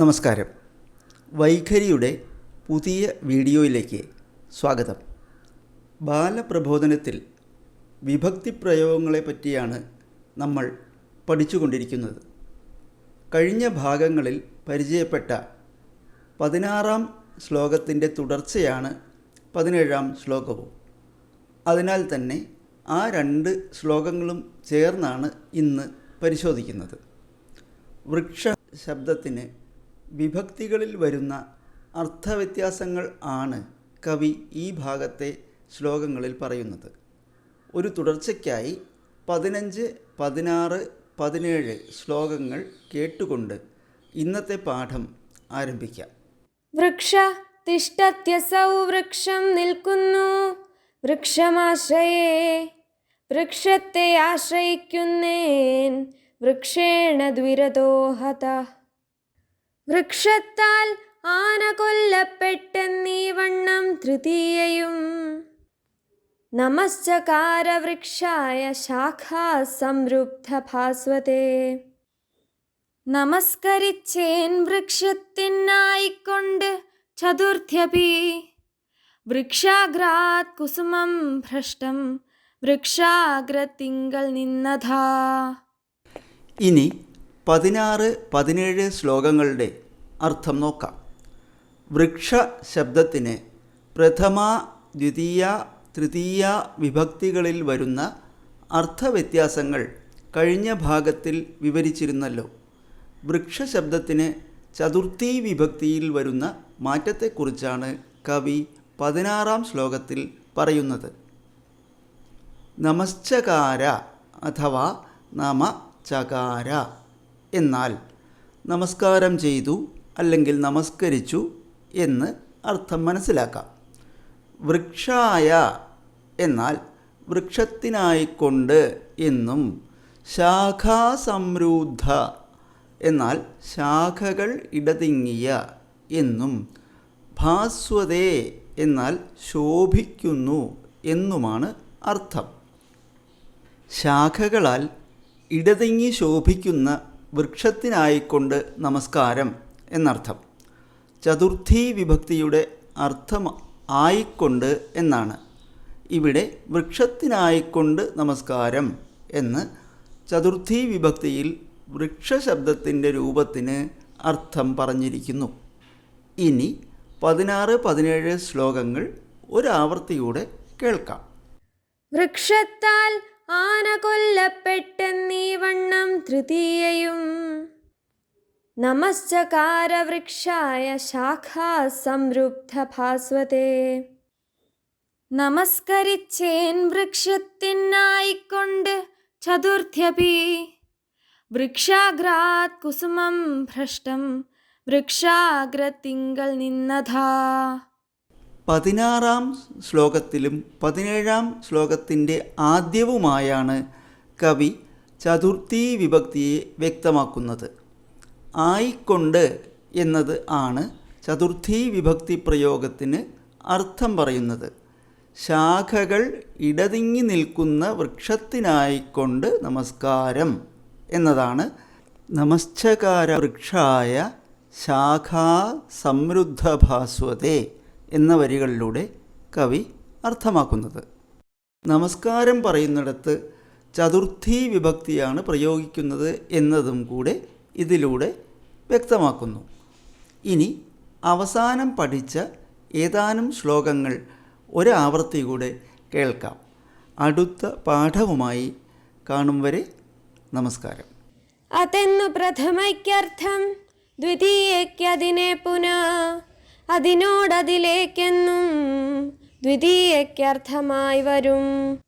നമസ്കാരം. വൈഖരിയുടെ പുതിയ വീഡിയോയിലേക്ക് സ്വാഗതം. ബാലപ്രബോധനത്തിൽ വിഭക്തി പ്രയോഗങ്ങളെ പറ്റിയാണ് നമ്മൾ പഠിച്ചുകൊണ്ടിരിക്കുന്നത്. കഴിഞ്ഞ ഭാഗങ്ങളിൽ പരിചയപ്പെട്ട പതിനാറാം ശ്ലോകത്തിന്റെ തുടർച്ചയാണ് പതിനേഴാം ശ്ലോകവും. അതിനാൽ തന്നെ ആ രണ്ട് ശ്ലോകങ്ങളും ചേർന്നാണ് ഇന്ന് പരിശോധിക്കുന്നത്. വൃക്ഷ ശബ്ദത്തിന് വിഭക്തികളിൽ വരുന്ന അർത്ഥവ്യത്യാസങ്ങൾ ആണ് കവി ഈ ഭാഗത്തെ ശ്ലോകങ്ങളിൽ പറയുന്നത്. ഒരു തുടർച്ചയ്ക്കായി പതിനഞ്ച് പതിനാറ് പതിനേഴ് ശ്ലോകങ്ങൾ കേട്ടുകൊണ്ട് ഇന്നത്തെ പാഠം ആരംഭിക്കാം. വൃക്ഷ തിഷ്ടത്യസൗ വൃക്ഷം നിൽക്കുന്നു. വൃക്ഷമാശ്രയേ വൃക്ഷത്തെ ആശ്രയിക്കുന്നേൻ വൃക്ഷേണ ദ്വിരദോഹത. വൃക്ഷത്താൽ ആന കൊല്ലപ്പെട്ടെന്നീ വണ്ണം തൃതീയയും. നമസ്ചകാര വൃക്ഷായ ശാഖാ സംരുബ്ധ ഭാസ്വതേ. നമസ്കരിച്ചേൻ വൃക്ഷത്തിനായിക്കൊണ്ട് ചതുർത്ഥ്യപി. വൃക്ഷാഗ്രാത് കുസുമം ഭ്രഷ്ടം വൃക്ഷാഗ്രത്തിങ്കൽ നിന്നഥാ ഇനി പതിനാറ് പതിനേഴ് ശ്ലോകങ്ങളുടെ അർത്ഥം നോക്കാം. വൃക്ഷ ശബ്ദത്തിന് പ്രഥമ ദ്വിതീയ തൃതീയ വിഭക്തികളിൽ വരുന്ന അർത്ഥവ്യത്യാസങ്ങൾ കഴിഞ്ഞ ഭാഗത്തിൽ വിവരിച്ചിരുന്നല്ലോ. വൃക്ഷ ശബ്ദത്തിന് ചതുർത്ഥി വിഭക്തിയിൽ വരുന്ന മാറ്റത്തെക്കുറിച്ചാണ് കവി പതിനാറാം ശ്ലോകത്തിൽ പറയുന്നത്. നമശ്ചകാര അഥവാ നമചകാര എന്നാൽ നമസ്കാരം ചെയ്തു അല്ലെങ്കിൽ നമസ്കരിച്ചു എന്ന് അർത്ഥം മനസ്സിലാക്കാം. വൃക്ഷായ എന്നാൽ വൃക്ഷത്തിനായിക്കൊണ്ട് എന്നും ശാഖാസംരൂദ്ധ എന്നാൽ ശാഖകൾ ഇടതിങ്ങിയ എന്നും ഭാസ്വതേ എന്നാൽ ശോഭിക്കുന്നു എന്നുമാണ് അർത്ഥം. ശാഖകളാൽ ഇടതിങ്ങി ശോഭിക്കുന്ന വൃക്ഷത്തിനായിക്കൊണ്ട് നമസ്കാരം എന്നർത്ഥം. ചതുർത്ഥി വിഭക്തിയുടെ അർത്ഥം ആയിക്കൊണ്ട് എന്നാണ്. ഇവിടെ വൃക്ഷത്തിനായിക്കൊണ്ട് നമസ്കാരം എന്ന് ചതുർത്ഥി വിഭക്തിയിൽ വൃക്ഷശബ്ദത്തിന്റെ രൂപത്തിന് അർത്ഥം പറഞ്ഞിരിക്കുന്നു. ഇനി പതിനാറ് പതിനേഴ് ശ്ലോകങ്ങൾ ഒരാവർത്തിയൂടെ കേൾക്കാം. വൃക്ഷത്താൽ ആന കൊല്ലപ്പെട്ടെന്നീ വണ്ണം തൃതീയയും. നമശ്ചകാര വൃക്ഷായ ശാഖാ സംരുബ്ധ ഭാസ്വതേ. നമസ്കരിച്ചേൻ വൃക്ഷത്തിനായിക്കൊണ്ട് ചതുർത്ഥ്യപി. വൃക്ഷാഗ്രാത് കുസുമം ഭ്രഷ്ടം. വൃക്ഷാഗ്രതിങ്കൾ നിന്നഥാ പതിനാറാം ശ്ലോകത്തിലും പതിനേഴാം ശ്ലോകത്തിന്റെ ആദ്യവുമായാണ് കവി ചതുർത്ഥി വിഭക്തിയെ വ്യക്തമാക്കുന്നത്. ആയിക്കൊണ്ട് എന്നത് ആണ് ചതുർത്ഥി വിഭക്തി പ്രയോഗത്തിന് അർത്ഥം പറയുന്നത്. ശാഖകൾ ഇടതിങ്ങി നിൽക്കുന്ന വൃക്ഷത്തിനായിക്കൊണ്ട് നമസ്കാരം എന്നതാണ് നമശ്ചകാര വൃക്ഷായ ശാഖാ സമൃദ്ധഭാസ്വതേ. എന്ന വരികളിലൂടെ കവി അർത്ഥമാക്കുന്നത്. നമസ്കാരം പറയുന്നിടത്ത് ചതുർത്ഥി വിഭക്തിയാണ് പ്രയോഗിക്കുന്നത് എന്നതും കൂടെ ഇതിലൂടെ വ്യക്തമാക്കുന്നു. ഇനി അവസാനം പഠിച്ച ഏതാനും ശ്ലോകങ്ങൾ ഒരാവർത്തി കൂടെ കേൾക്കാം. അടുത്ത പാഠവുമായി കാണും വരെ നമസ്കാരം. അതെന്നു അതിനോടതിലേക്കെന്നും ദ്വിതീയക്കർത്ഥമായി വരും.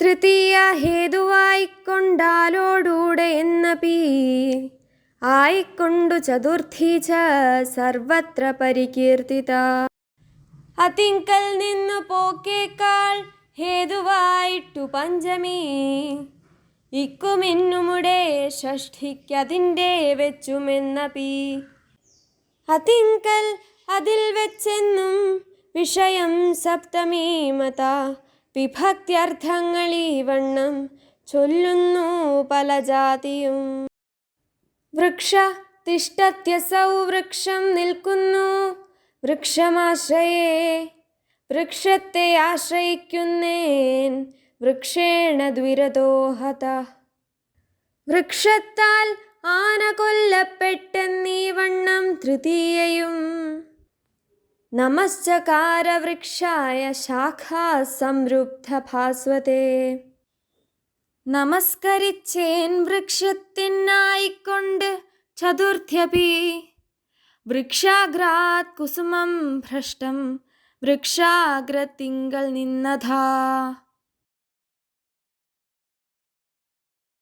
തൃതീയ ഹേതുവായിക്കൊണ്ടാലോടൂടെ എന്ന പീ ആയിക്കൊണ്ടു ചതുർത്ഥി ച സർവത്ര പരികീർത്തിത. അതിങ്കൽ നിന്നു പോക്കേക്കാൾ ഹേതുവായിട്ടു പഞ്ചമി. ഇക്കുമിന്നുമുടെ ഷഷ്ഠിക്കതിന്റെ വെച്ചുമെന്ന പി. അതിങ്കൽ അതിൽ വെച്ചെന്നും വിഷയം സപ്തമീമത മത ഈ വണ്ണം ചൊല്ലുന്നു പല ജാതിയും. വൃക്ഷ തിഷ്ടത്യസൗ വൃക്ഷം നിൽക്കുന്നു. വൃക്ഷമാശ്രയേ വൃക്ഷത്തെ ആശ്രയിക്കുന്നേൻ വൃക്ഷേണ ദ്വിരദോഹത. വൃക്ഷത്താൽ ആന കൊല്ലപ്പെട്ടെന്നീ വണ്ണം തൃതീയയും നമസ്ചകാര വൃക്ഷായ ശാഖാ സംരുബ്ധ ഭാസ്വതേ നമസ്കരിച്ചേൻ വൃക്ഷത്തിനായിക്കൊണ്ട് ചതുർത്ഥ്യപി വൃക്ഷാഗ്രാത് കുസുമം ഭ്രഷ്ടം വൃക്ഷാഗ്രതിങ്കൾ നിന്നഥാ